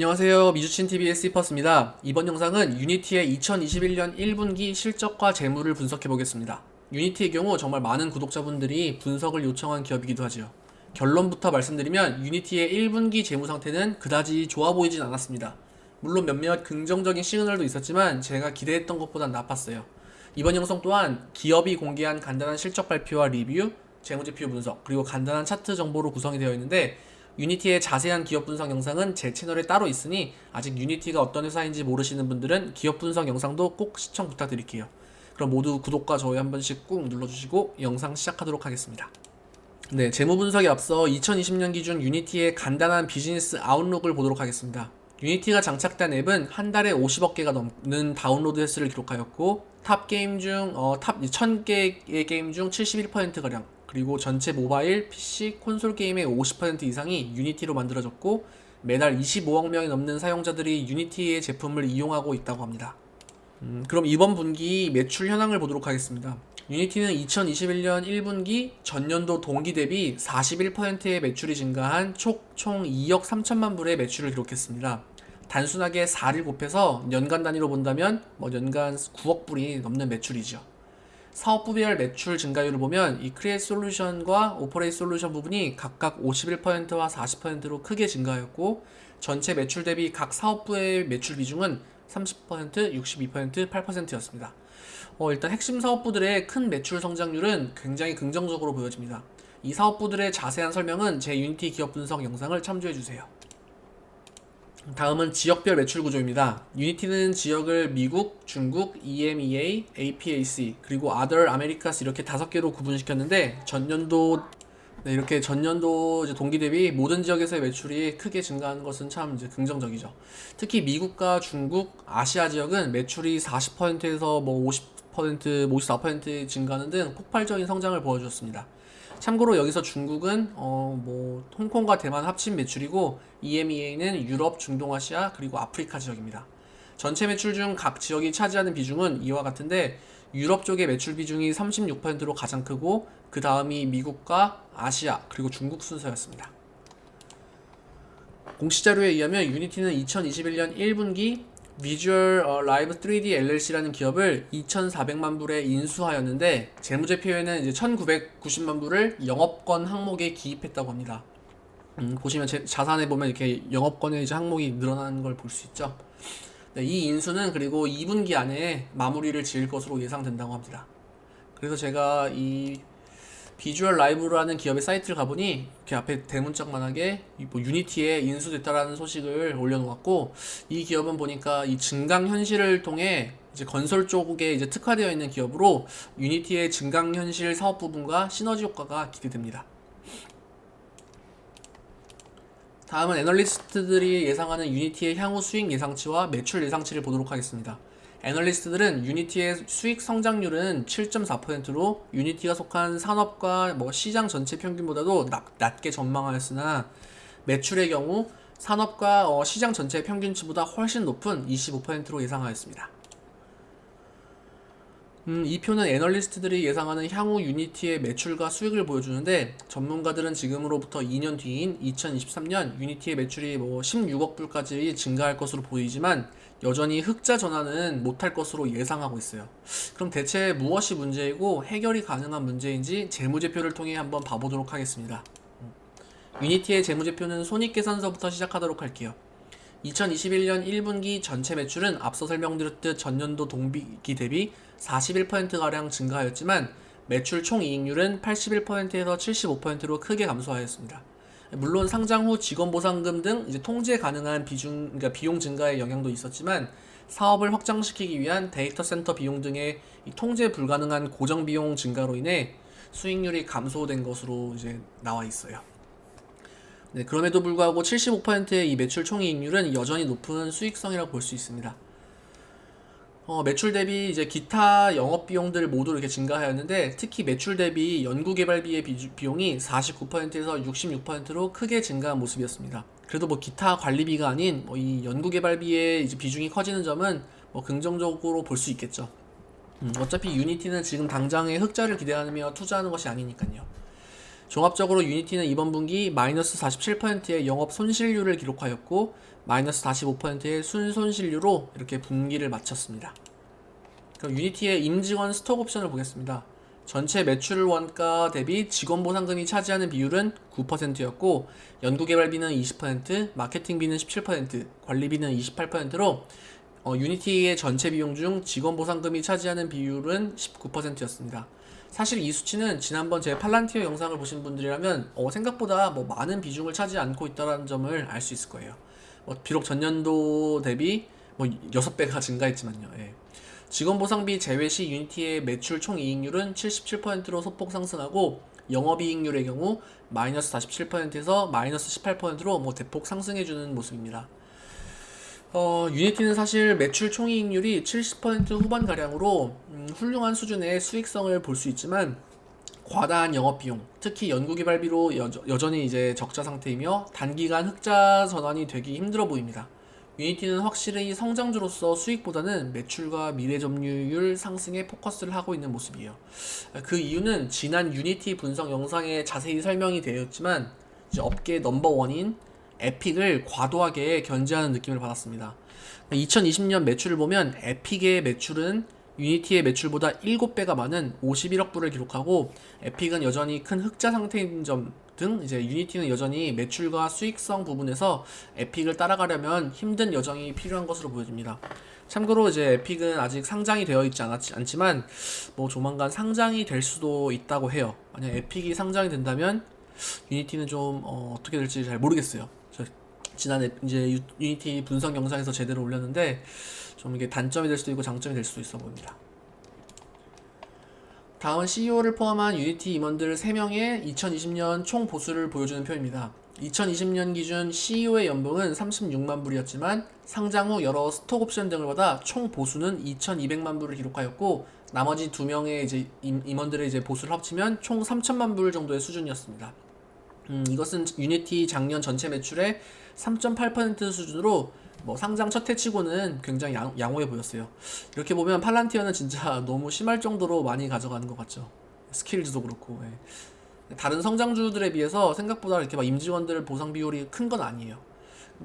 안녕하세요. 미주친TV의 스퍼스입니다. 이번 영상은 유니티의 2021년 1분기 실적과 재무를 분석해 보겠습니다. 유니티의 경우 정말 많은 구독자분들이 분석을 요청한 기업이기도 하죠. 결론부터 말씀드리면 유니티의 1분기 재무 상태는 그다지 좋아 보이진 않았습니다. 물론 몇몇 긍정적인 시그널도 있었지만 제가 기대했던 것보단 나빴어요. 이번 영상 또한 기업이 공개한 간단한 실적 발표와 리뷰, 재무제표 분석, 그리고 간단한 차트 정보로 구성이 되어 있는데 유니티의 자세한 기업 분석 영상은 제 채널에 따로 있으니 아직 유니티가 어떤 회사인지 모르시는 분들은 기업 분석 영상도 꼭 시청 부탁드릴게요. 그럼 모두 구독과 좋아요 한 번씩 꾹 눌러주시고 영상 시작하도록 하겠습니다. 네, 재무 분석에 앞서 2020년 기준 유니티의 간단한 비즈니스 아웃룩을 보도록 하겠습니다. 유니티가 장착된 앱은 한 달에 50억 개가 넘는 다운로드 횟수를 기록하였고 탑 게임 중, 어, 탑 1000개의 게임 중 71%가량 그리고 전체 모바일, PC, 콘솔 게임의 50% 이상이 유니티로 만들어졌고 매달 25억 명이 넘는 사용자들이 유니티의 제품을 이용하고 있다고 합니다. 음, 그럼 이번 분기 매출 현황을 보도록 하겠습니다. 유니티는 2021년 1분기 전년도 동기 대비 41%의 매출이 증가한 총, 총 2억 3천만 불의 매출을 기록했습니다. 단순하게 4를 곱해서 연간 단위로 본다면 뭐 연간 9억 불이 넘는 매출이죠. 사업부별 매출 증가율을 보면 이 크리에이트 솔루션과 오퍼레이트 솔루션 부분이 각각 51%와 40%로 크게 증가하였고 전체 매출 대비 각 사업부의 매출 비중은 30%, 62%, 8%였습니다. 어, 일단 핵심 사업부들의 큰 매출 성장률은 굉장히 긍정적으로 보여집니다. 이 사업부들의 자세한 설명은 제 유니티 기업 분석 영상을 참조해 주세요. 다음은 지역별 매출 구조입니다. 유니티는 지역을 미국, 중국, EMEA, APAC, 그리고 Other Americas 이렇게 다섯 개로 구분시켰는데 전년도 네, 이렇게 전년도 동기 대비 모든 지역에서의 매출이 크게 증가한 것은 참 이제 긍정적이죠. 특히 미국과 중국, 아시아 지역은 매출이 40%에서 뭐 50%, 54% 증가하는 등 폭발적인 성장을 보여주었습니다. 참고로 여기서 중국은 어 뭐 홍콩과 대만 합친 매출이고 EMEA는 유럽, 중동아시아 그리고 아프리카 지역입니다. 전체 매출 중 각 지역이 차지하는 비중은 이와 같은데 유럽 쪽의 매출 비중이 36%로 가장 크고 그 다음이 미국과 아시아 그리고 중국 순서였습니다. 공시 자료에 의하면 유니티는 2021년 1분기 비주얼 어, 라이브 3D LLC라는 기업을 2,400만 불에 인수하였는데 재무제표에는 이제 1,990만 불을 영업권 항목에 기입했다고 합니다. 음, 보시면 제, 자산에 보면 이렇게 영업권의 이제 항목이 늘어나는 걸 볼 수 있죠. 네, 이 인수는 그리고 2분기 안에 마무리를 지을 것으로 예상된다고 합니다. 그래서 제가 이 비주얼 라이브라는 기업의 사이트를 가보니 이렇게 앞에 대문짝만하게 뭐 유니티에 인수됐다라는 소식을 올려놓았고 이 기업은 보니까 이 증강 현실을 통해 이제 건설 쪽에 이제 특화되어 있는 기업으로 유니티의 증강 현실 사업 부분과 시너지 효과가 기대됩니다. 다음은 애널리스트들이 예상하는 유니티의 향후 수익 예상치와 매출 예상치를 보도록 하겠습니다. 애널리스트들은 유니티의 수익 성장률은 7.4%로 유니티가 속한 산업과 뭐 시장 전체 평균보다도 낮, 게 전망하였으나 매출의 경우 산업과 어, 시장 전체 평균치보다 훨씬 높은 25%로 예상하였습니다. 음, 이 표는 애널리스트들이 예상하는 향후 유니티의 매출과 수익을 보여주는데 전문가들은 지금으로부터 2년 뒤인 2023년 유니티의 매출이 뭐 16억 불까지 증가할 것으로 보이지만 여전히 흑자 전환은 못할 것으로 예상하고 있어요. 그럼 대체 무엇이 문제이고 해결이 가능한 문제인지 재무제표를 통해 한번 봐보도록 하겠습니다. 음, 유니티의 재무제표는 손익계산서부터 시작하도록 할게요. 2021년 1분기 전체 매출은 앞서 설명드렸듯 전년도 동기 대비 41%가량 증가하였지만 매출 총이익률은 81%에서 75%로 크게 감소하였습니다. 물론 상장 후 직원 보상금 등 이제 통제 가능한 비중, 그러니까 비용 증가의 영향도 있었지만 사업을 확장시키기 위한 데이터 센터 비용 등의 통제 불가능한 고정 비용 증가로 인해 수익률이 감소된 것으로 이제 나와 있어요. 네, 그럼에도 불구하고 75%의 이 매출 총이익률은 여전히 높은 수익성이라고 볼 수 있습니다. 어, 매출 대비 이제 기타 영업 비용들 모두 이렇게 증가하였는데 특히 매출 대비 연구 개발비의 비, 용이 49%에서 66%로 크게 증가한 모습이었습니다. 그래도 뭐 기타 관리비가 아닌 뭐 이 연구 개발비의 이제 비중이 커지는 점은 뭐 긍정적으로 볼 수 있겠죠. 음, 어차피 유니티는 지금 당장의 흑자를 기대하며 투자하는 것이 아니니까요. 종합적으로 유니티는 이번 분기 마이너스 47%의 영업 손실률을 기록하였고 마이너스 45%의 순손실률로 이렇게 분기를 마쳤습니다. 그럼 유니티의 임직원 스톡 옵션을 보겠습니다. 전체 매출 원가 대비 직원 보상금이 차지하는 비율은 9%였고 연구개발비는 20%, 마케팅비는 17%, 관리비는 28%로 어, 유니티의 전체 비용 중 직원 보상금이 차지하는 비율은 19%였습니다. 사실 이 수치는 지난번 제 팔란티어 영상을 보신 분들이라면 어, 생각보다 뭐 많은 비중을 차지 않고 있다는 점을 알 수 있을 거예요. 뭐 비록 전년도 대비 뭐 6배가 증가했지만요. 예. 직원 보상비 제외 시 유니티의 매출 총 이익률은 77%로 소폭 상승하고 영업이익률의 경우 마이너스 47%에서 마이너스 18%로 뭐 대폭 상승해주는 모습입니다. 어, 유니티는 사실 매출 총이익률이 70% 후반 가량으로 음, 훌륭한 수준의 수익성을 볼 수 있지만 과다한 영업 비용, 특히 연구 개발비로 여, 여전히 이제 적자 상태이며 단기간 흑자 전환이 되기 힘들어 보입니다. 유니티는 확실히 성장주로서 수익보다는 매출과 미래 점유율 상승에 포커스를 하고 있는 모습이에요. 그 이유는 지난 유니티 분석 영상에 자세히 설명이 이제 업계 넘버 원인 에픽을 과도하게 견제하는 느낌을 받았습니다. 2020년 매출을 보면 에픽의 매출은 유니티의 매출보다 7배가 많은 51억 불을 기록하고 에픽은 여전히 큰 흑자 상태인 점 등 이제 유니티는 여전히 매출과 수익성 부분에서 에픽을 따라가려면 힘든 여정이 필요한 것으로 보여집니다. 참고로 이제 에픽은 아직 상장이 되어 있지 않았, 않지만 뭐 조만간 상장이 될 수도 있다고 해요. 만약 에픽이 상장이 된다면 유니티는 좀 어, 어떻게 될지 잘 모르겠어요. 지난해 이제 유, 유니티 분석 영상에서 제대로 올렸는데 좀 이게 단점이 될 수도 있고 장점이 될 수도 있어 보입니다. 다음은 CEO를 포함한 유니티 임원들 3명의 2020년 총 보수를 보여주는 표입니다. 2020년 기준 CEO의 연봉은 36만 불이었지만 상장 후 여러 스톡 옵션 등을 받아 총 보수는 2,200만 불을 기록하였고 나머지 두 명의 이제 임원들의 이제 보수를 합치면 총 3천만 불 정도의 수준이었습니다. 음, 이것은 유니티 작년 전체 매출의 3.8% 수준으로 뭐 상장 첫 해치고는 굉장히 양, 양호해 보였어요. 이렇게 보면 팔란티어는 진짜 너무 심할 정도로 많이 가져가는 것 같죠. 스킬즈도 그렇고. 예. 다른 성장주들에 비해서 생각보다 이렇게 막 임직원들 보상 비율이 큰 건 아니에요.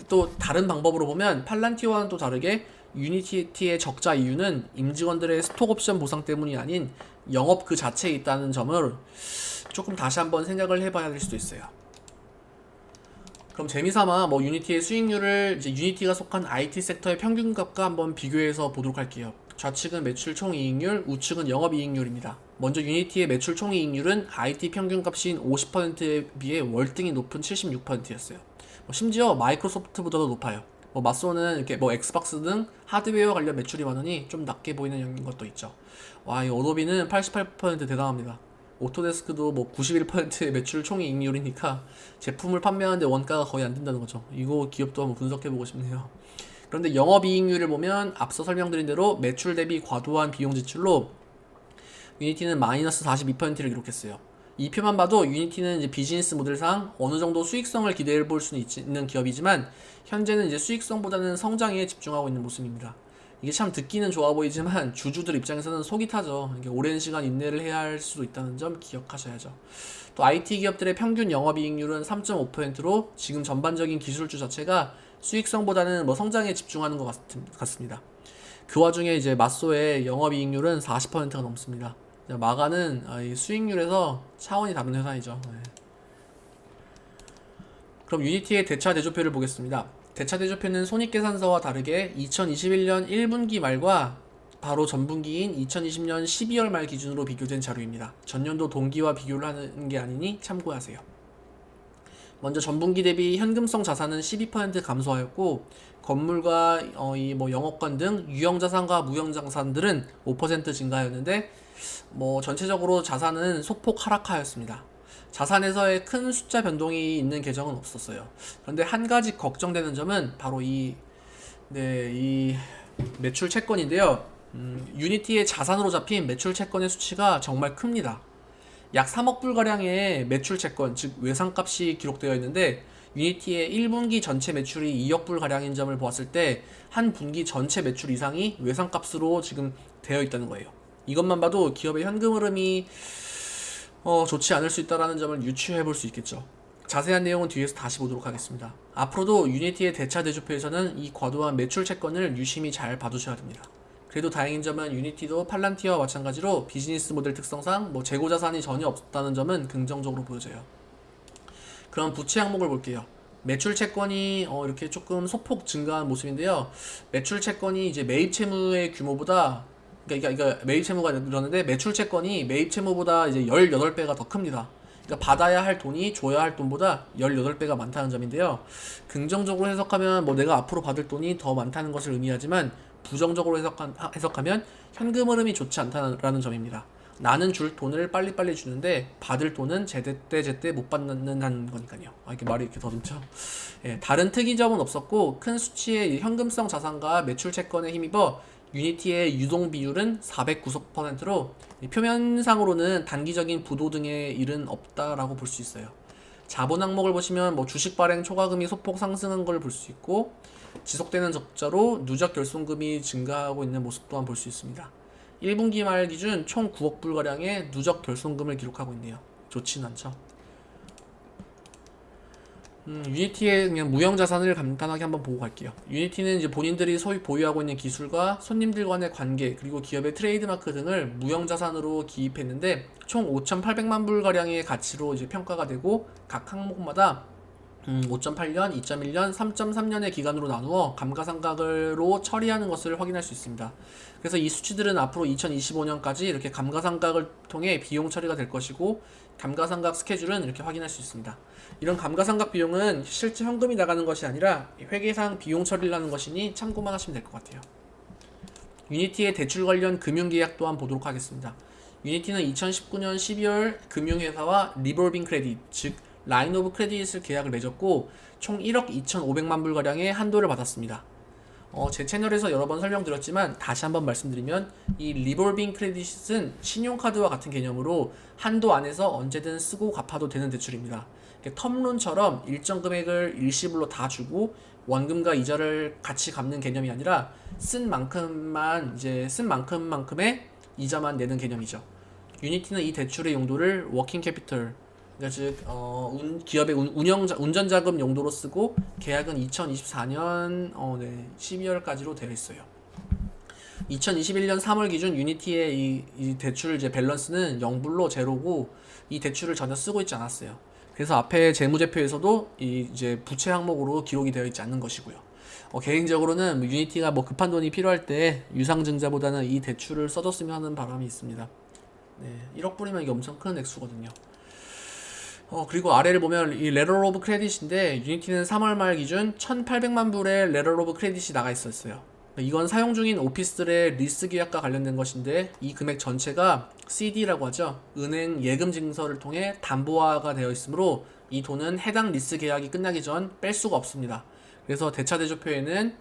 또 다른 방법으로 보면 팔란티어와는 또 다르게 유니티의 적자 이유는 임직원들의 스톡 옵션 보상 때문이 아닌 영업 그 자체에 있다는 점을 조금 다시 한번 생각을 해봐야 될 수도 있어요. 그럼 재미삼아 뭐 유니티의 수익률을 이제 유니티가 속한 IT 섹터의 평균 값과 한번 비교해서 보도록 할게요. 좌측은 매출 총이익률, 우측은 영업이익률입니다. 먼저 유니티의 매출 총이익률은 IT 평균값인 50%에 비해 월등히 높은 76%였어요. 뭐 심지어 마이크로소프트보다도 높아요. 뭐 마소는 이렇게 뭐 엑스박스 등 하드웨어 관련 매출이 많으니 좀 낮게 보이는 것도 있죠. 와, 이 어도비는 88% 대단합니다. 오토데스크도 뭐 91%의 매출 총 이익률이니까 제품을 판매하는데 원가가 거의 안 된다는 거죠. 이거 기업도 한번 분석해 보고 싶네요. 그런데 영업이익률을 보면 앞서 설명드린 대로 매출 대비 과도한 비용 지출로 유니티는 마이너스 42%를 기록했어요. 이 표만 봐도 유니티는 이제 비즈니스 모델상 어느 정도 수익성을 기대해 볼 수는 있는 기업이지만 현재는 이제 수익성보다는 성장에 집중하고 있는 모습입니다. 이게 참 듣기는 좋아 보이지만 주주들 입장에서는 속이 타죠. 이게 오랜 시간 인내를 해야 할 수도 있다는 점 기억하셔야죠. 또 IT 기업들의 평균 영업이익률은 3.5%로 지금 전반적인 기술주 자체가 수익성보다는 뭐 성장에 집중하는 것 같, 습니다 그 와중에 이제 마소의 영업이익률은 40%가 넘습니다. 마가는 아, 수익률에서 차원이 다른 회사이죠. 네. 그럼 유니티의 대차 대조표를 보겠습니다. 대차 대조표는 손익계산서와 다르게 2021년 1분기 말과 바로 전분기인 2020년 12월 말 기준으로 비교된 자료입니다. 전년도 동기와 비교를 하는 게 아니니 참고하세요. 먼저 전분기 대비 현금성 자산은 12% 감소하였고 건물과 어, 이 뭐 영업권 등 유형 자산과 무형 자산들은 5% 증가하였는데 뭐 전체적으로 자산은 소폭 하락하였습니다. 자산에서의 큰 숫자 변동이 있는 계정은 없었어요. 그런데 한 가지 걱정되는 점은 바로 이, 네, 이 매출 채권인데요. 음, 유니티의 자산으로 잡힌 매출 채권의 수치가 정말 큽니다. 약 3억 불가량의 매출 채권, 즉 외상값이 기록되어 있는데 유니티의 1분기 전체 매출이 2억 불가량인 점을 보았을 때 한 분기 전체 매출 이상이 외상값으로 지금 되어 있다는 거예요. 이것만 봐도 기업의 현금 흐름이 어, 좋지 않을 수 있다라는 점을 유추해 볼 수 있겠죠. 자세한 내용은 뒤에서 다시 보도록 하겠습니다. 앞으로도 유니티의 대차 대조표에서는 이 과도한 매출 채권을 유심히 잘 봐두셔야 됩니다. 그래도 다행인 점은 유니티도 팔란티와 마찬가지로 비즈니스 모델 특성상 뭐 재고 자산이 전혀 없다는 점은 긍정적으로 보여져요. 그럼 부채 항목을 볼게요. 매출 채권이 어, 이렇게 조금 소폭 증가한 모습인데요. 매출 채권이 이제 매입 채무의 규모보다 그러니까, 그러니까 매입 채무가 늘었는데 매출 채권이 매입 채무보다 이제 18배가 더 큽니다. 그러니까 받아야 할 돈이 줘야 할 돈보다 18배가 많다는 점인데요. 긍정적으로 해석하면 뭐 내가 앞으로 받을 돈이 더 많다는 것을 의미하지만 부정적으로 해석한, 해석하면 현금 흐름이 좋지 않다는 점입니다. 나는 줄 돈을 빨리빨리 주는데 받을 돈은 제때 제때 못 받는다는 거니까요. 아, 이렇게 말이 이렇게 더듬죠. 예, 다른 특이점은 없었고 큰 수치의 현금성 자산과 매출 채권에 힘입어 유니티의 유동 비율은 490%로 표면상으로는 단기적인 부도 등의 일은 없다라고 볼 수 있어요. 자본 항목을 보시면 뭐 주식 발행 초과금이 소폭 상승한 걸 볼 수 있고 지속되는 적자로 누적 결손금이 증가하고 있는 모습 또한 볼 수 있습니다. 1분기 말 기준 총 9억 불가량의 누적 결손금을 기록하고 있네요. 좋진 않죠. 음, 유니티의 그냥 무형 자산을 간단하게 한번 보고 갈게요. 유니티는 이제 본인들이 소유 보유하고 있는 기술과 손님들 간의 관계 그리고 기업의 트레이드마크 등을 무형 자산으로 기입했는데 총 5,800만 불 가량의 가치로 이제 평가가 되고 각 항목마다 음, 5.8년, 2.1년, 3.3년의 기간으로 나누어 감가상각으로 처리하는 것을 확인할 수 있습니다. 그래서 이 수치들은 앞으로 2025년까지 이렇게 감가상각을 통해 비용 처리가 될 것이고 감가상각 스케줄은 이렇게 확인할 수 있습니다. 이런 감가상각 비용은 실제 현금이 나가는 것이 아니라 회계상 비용 처리를 하는 것이니 참고만 하시면 될 것 같아요. 유니티의 대출 관련 금융계약 또한 보도록 하겠습니다. 유니티는 2019년 12월 금융회사와 리볼빙 크레딧, 즉 라인 오브 크레딧을 계약을 맺었고 총 1억 2,500만 불가량의 한도를 받았습니다. 어, 제 채널에서 여러 번 설명드렸지만 다시 한번 말씀드리면 이 리볼빙 크레딧은 신용카드와 같은 개념으로 한도 안에서 언제든 쓰고 갚아도 되는 대출입니다. 텀론처럼 일정 금액을 일시불로 다 주고 원금과 이자를 같이 갚는 개념이 아니라 쓴 만큼만 이제 쓴 만큼만큼의 이자만 내는 개념이죠. 유니티는 이 대출의 용도를 워킹 캐피털 그러니까 즉 어, 운, 기업의 운, 운영 운전 자금 용도로 쓰고 계약은 2024년 어, 네, 12월까지로 되어 있어요. 2021년 3월 기준 유니티의 이, 이 대출 이제 밸런스는 0불로 제로고 이 대출을 전혀 쓰고 있지 않았어요. 그래서 앞에 재무제표에서도 이 이제 부채 항목으로 기록이 되어 있지 않는 것이고요. 어, 개인적으로는 뭐 유니티가 뭐 급한 돈이 필요할 때 유상증자보다는 이 대출을 써줬으면 하는 바람이 있습니다. 네, 1억 불이면 이게 엄청 큰 액수거든요. 어, 그리고 아래를 보면 이 레럴 오브 크레딧인데 유니티는 3월 말 기준 1,800만 불의 레럴 오브 크레딧이 나가 있었어요. 이건 사용 중인 오피스들의 리스 계약과 관련된 것인데 이 금액 전체가 CD라고 하죠. 은행 예금 증서를 통해 담보화가 되어 있으므로 이 돈은 해당 리스 계약이 끝나기 전 뺄 수가 없습니다. 그래서 대차 대조표에는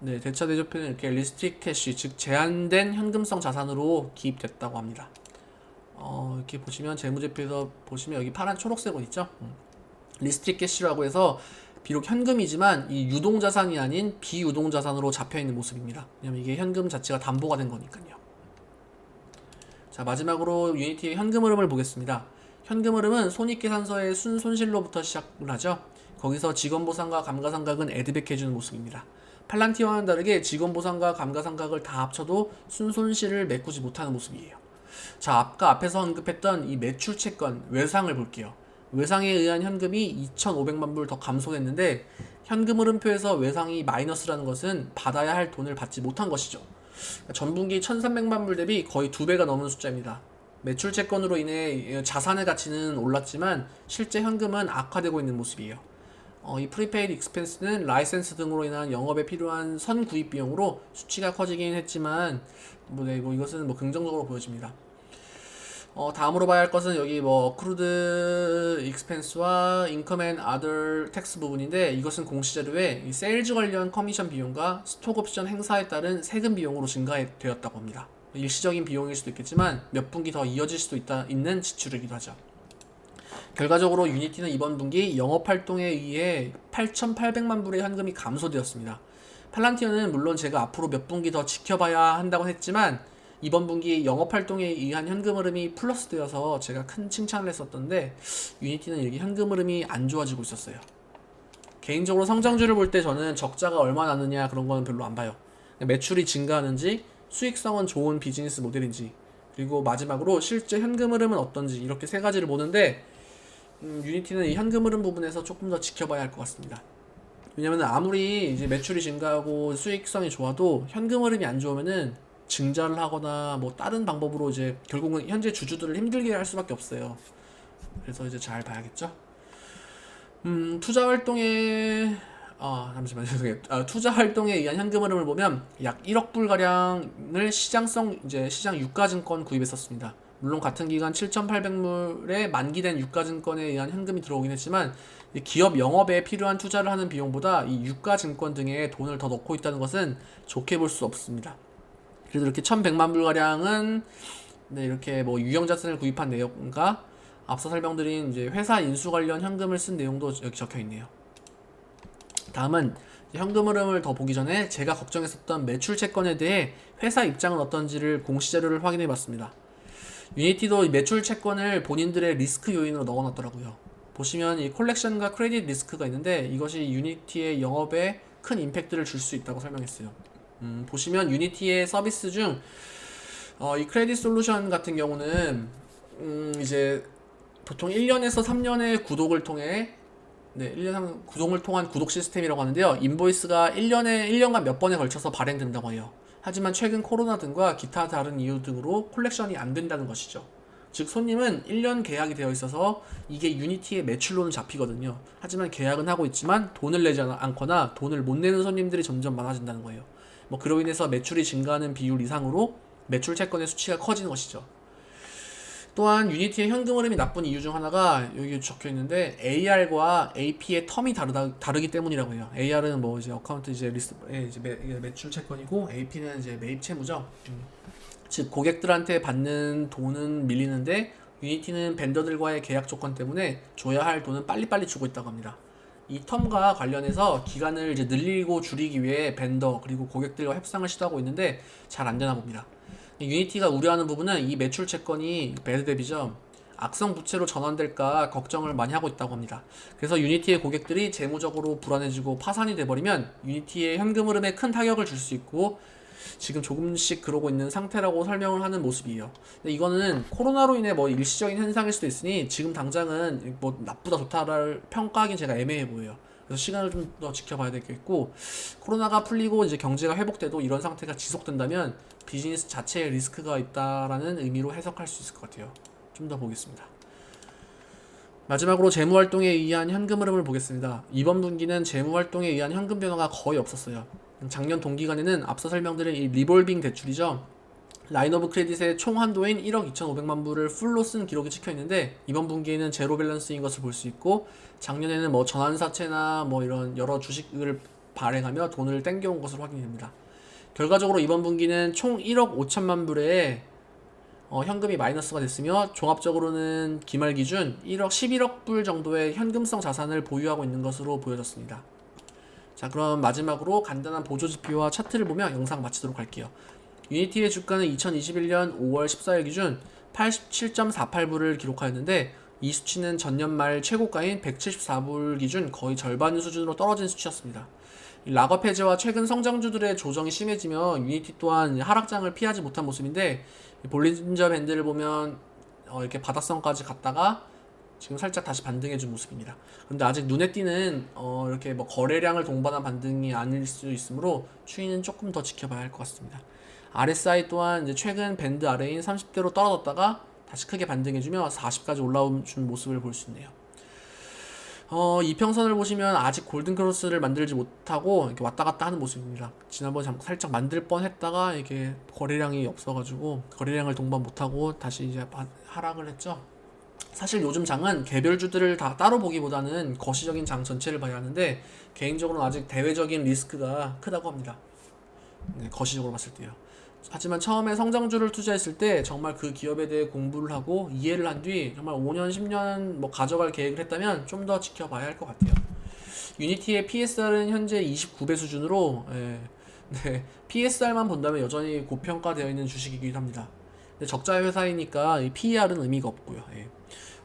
네, 대차 대조표는 이렇게 리스트릭 캐시 즉 제한된 현금성 자산으로 기입됐다고 합니다. 어, 이렇게 보시면 재무제표에서 보시면 여기 파란 초록색 옷 있죠? 음. 리스트릭 캐시라고 해서 비록 현금이지만 이 유동자산이 아닌 비유동자산으로 잡혀있는 모습입니다. 왜냐면 이게 현금 자체가 담보가 된 거니까요. 자 마지막으로 유니티의 현금 흐름을 보겠습니다. 현금 흐름은 손익계산서의 순 손실로부터 시작을 하죠. 거기서 직원보상과 감가상각은 애드백해주는 모습입니다. 팔란티와는 다르게 직원보상과 감가상각을 다 합쳐도 순손실을 메꾸지 못하는 모습이에요. 자 아까 앞에서 언급했던 이 매출 채권 외상을 볼게요. 외상에 의한 현금이 2,500만 불 더 감소했는데 현금 흐름표에서 외상이 마이너스라는 것은 받아야 할 돈을 받지 못한 것이죠. 그러니까 전분기 1,300만 불 대비 거의 두 배가 넘는 숫자입니다. 매출 채권으로 인해 자산의 가치는 올랐지만 실제 현금은 악화되고 있는 모습이에요. 어, 이 프리페이드 익스펜스는 라이센스 등으로 인한 영업에 필요한 선 구입 비용으로 수치가 커지긴 했지만 뭐, 네, 뭐 이것은 뭐 긍정적으로 보여집니다. 어, 다음으로 봐야 할 것은 여기 뭐 크루드 익스펜스와 인컴 앤 아더 텍스 부분인데 이것은 공시자료에 이 세일즈 관련 커미션 비용과 스톡 옵션 행사에 따른 세금 비용으로 증가되었다고 합니다. 일시적인 비용일 수도 있겠지만 몇 분기 더 이어질 수도 있다 있는 지출이기도 하죠. 결과적으로 유니티는 이번 분기 영업 활동에 의해 8,800만 불의 현금이 감소되었습니다. 팔란티어는 물론 제가 앞으로 몇 분기 더 지켜봐야 한다고 했지만 이번 분기 영업 활동에 의한 현금 흐름이 플러스 되어서 제가 큰 칭찬을 했었던데 유니티는 이렇게 현금 흐름이 안 좋아지고 있었어요. 개인적으로 성장주를 볼 때 저는 적자가 얼마 나느냐 그런 거는 별로 안 봐요. 매출이 증가하는지 수익성은 좋은 비즈니스 모델인지 그리고 마지막으로 실제 현금 흐름은 어떤지 이렇게 세 가지를 보는데 음, 유니티는 이 현금 흐름 부분에서 조금 더 지켜봐야 할 것 같습니다. 왜냐면 아무리 이제 매출이 증가하고 수익성이 좋아도 현금 흐름이 안 좋으면은 증자를 하거나 뭐 다른 방법으로 이제 결국은 현재 주주들을 힘들게 할 수밖에 없어요. 그래서 이제 잘 봐야겠죠. 음, 투자 활동에 아 잠시만요 죄송해요. 아, 투자 활동에 의한 현금 흐름을 보면 약 1억 불 가량을 시장성 이제 시장 유가증권 구입했었습니다. 물론 같은 기간 7,800물에 만기된 유가증권에 의한 현금이 들어오긴 했지만 이 기업 영업에 필요한 투자를 하는 비용보다 이 유가 증권 등에 돈을 더 넣고 있다는 것은 좋게 볼 수 없습니다. 그래도 이렇게 1,100만 불 가량은 네, 이렇게 뭐 유형 자산을 구입한 내용과 앞서 설명드린 이제 회사 인수 관련 현금을 쓴 내용도 여기 적혀 있네요. 다음은 현금 흐름을 더 보기 전에 제가 걱정했었던 매출 채권에 대해 회사 입장은 어떤지를 공시 자료를 확인해 봤습니다. 유니티도 이 매출 채권을 본인들의 리스크 요인으로 넣어 놨더라고요. 보시면 이 콜렉션과 크레딧 리스크가 있는데 이것이 유니티의 영업에 큰 임팩트를 줄 수 있다고 설명했어요. 음, 보시면 유니티의 서비스 중 어, 이 크레딧 솔루션 같은 경우는 음, 이제 보통 1년에서 3년의 구독을 통해 네, 1년 3 구독을 통한 구독 시스템이라고 하는데요. 인보이스가 1년에 1년간 몇 번에 걸쳐서 발행된다고 해요. 하지만 최근 코로나 등과 기타 다른 이유 등으로 콜렉션이 안 된다는 것이죠. 즉 손님은 1년 계약이 되어 있어서 이게 유니티의 매출로는 잡히거든요. 하지만 계약은 하고 있지만 돈을 내지 않- 않거나 돈을 못 내는 손님들이 점점 많아진다는 거예요. 뭐 그로 인해서 매출이 증가하는 비율 이상으로 매출 채권의 수치가 커지는 것이죠. 또한 유니티의 현금 흐름이 나쁜 이유 중 하나가 여기 적혀 있는데 AR과 AP의 텀이 다르다 다르기 때문이라고 해요. AR은 뭐 이제 어카운트 이제 리스트 예, 이제 매, 매출 채권이고 AP는 이제 매입 채무죠. 음. 즉 고객들한테 받는 돈은 밀리는데 유니티는 벤더들과의 계약 조건 때문에 줘야 할 돈은 빨리빨리 주고 있다고 합니다. 이 텀과 관련해서 기간을 이제 늘리고 줄이기 위해 벤더 그리고 고객들과 협상을 시도하고 있는데 잘 안 되나 봅니다. 유니티가 우려하는 부분은 이 매출 채권이 배드 대비죠. 악성 부채로 전환될까 걱정을 많이 하고 있다고 합니다. 그래서 유니티의 고객들이 재무적으로 불안해지고 파산이 돼버리면 유니티의 현금 흐름에 큰 타격을 줄 수 있고 지금 조금씩 그러고 있는 상태라고 설명을 하는 모습이에요. 근데 이거는 코로나로 인해 뭐 일시적인 현상일 수도 있으니 지금 당장은 뭐 나쁘다 좋다를 평가하기는 제가 애매해 보여요. 그래서 시간을 좀 더 지켜봐야 되겠고 코로나가 풀리고 이제 경제가 회복돼도 이런 상태가 지속된다면 비즈니스 자체에 리스크가 있다라는 의미로 해석할 수 있을 것 같아요. 좀 더 보겠습니다. 마지막으로 재무 활동에 의한 현금 흐름을 보겠습니다. 이번 분기는 재무 활동에 의한 현금 변화가 거의 없었어요. 작년 동기간에는 앞서 설명드린 이 리볼빙 대출이죠. 라인 오브 크레딧의 총 한도인 1억 2,500만 불을 풀로 쓴 기록이 찍혀 있는데 이번 분기에는 제로 밸런스인 것을 볼 수 있고 작년에는 뭐 전환사채나 뭐 이런 여러 주식을 발행하며 돈을 땡겨온 것으로 확인이 됩니다. 결과적으로 이번 분기는 총 1억 5천만 불의 어, 현금이 마이너스가 됐으며 종합적으로는 기말 기준 1억 11억 불 정도의 현금성 자산을 보유하고 있는 것으로 보여졌습니다. 자 그럼 마지막으로 간단한 보조 지표와 차트를 보며 영상 마치도록 할게요. 유니티의 주가는 2021년 5월 14일 기준 87.48불을 기록하였는데 이 수치는 전년 말 최고가인 174불 기준 거의 절반 수준으로 떨어진 수치였습니다. 이 락업 해제와 최근 성장주들의 조정이 심해지며 유니티 또한 하락장을 피하지 못한 모습인데 이 볼린저 밴드를 보면 어, 이렇게 바닥선까지 갔다가 지금 살짝 다시 반등해준 모습입니다. 그런데 아직 눈에 띄는 어, 이렇게 뭐 거래량을 동반한 반등이 아닐 수 있으므로 추이는 조금 더 지켜봐야 할 것 같습니다. RSI 또한 이제 최근 밴드 아래인 30대로 떨어졌다가 다시 크게 반등해주며 40까지 올라온 준 모습을 볼 수 있네요. 어, 이평선을 보시면 아직 골든 크로스를 만들지 못하고 이렇게 왔다 갔다 하는 모습입니다. 지난번에 잠- 살짝 만들 뻔 했다가 이게 거래량이 없어가지고 거래량을 동반 못하고 다시 이제 바- 하락을 했죠. 사실 요즘 장은 개별주들을 다 따로 보기보다는 거시적인 장 전체를 봐야 하는데 개인적으로는 아직 대외적인 리스크가 크다고 합니다. 네, 거시적으로 봤을 때요. 하지만 처음에 성장주를 투자했을 때 정말 그 기업에 대해 공부를 하고 이해를 한 뒤 정말 5년, 10년 뭐 가져갈 계획을 했다면 좀 더 지켜봐야 할 것 같아요. 유니티의 PSR은 현재 29배 수준으로 예, 네, PSR만 본다면 여전히 고평가되어 있는 주식이기도 합니다. 근데 적자 회사이니까 이 PER은 의미가 없고요. 예.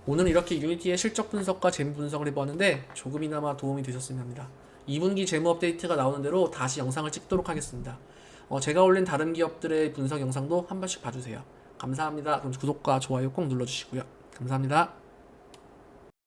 오늘 이렇게 유니티의 실적 분석과 재무 분석을 해보았는데 조금이나마 도움이 되셨으면 합니다. 2분기 재무 업데이트가 나오는 대로 다시 영상을 찍도록 하겠습니다. 어, 제가 올린 다른 기업들의 분석 영상도 한 번씩 봐주세요. 감사합니다. 그럼 구독과 좋아요 꼭 눌러주시고요. 감사합니다.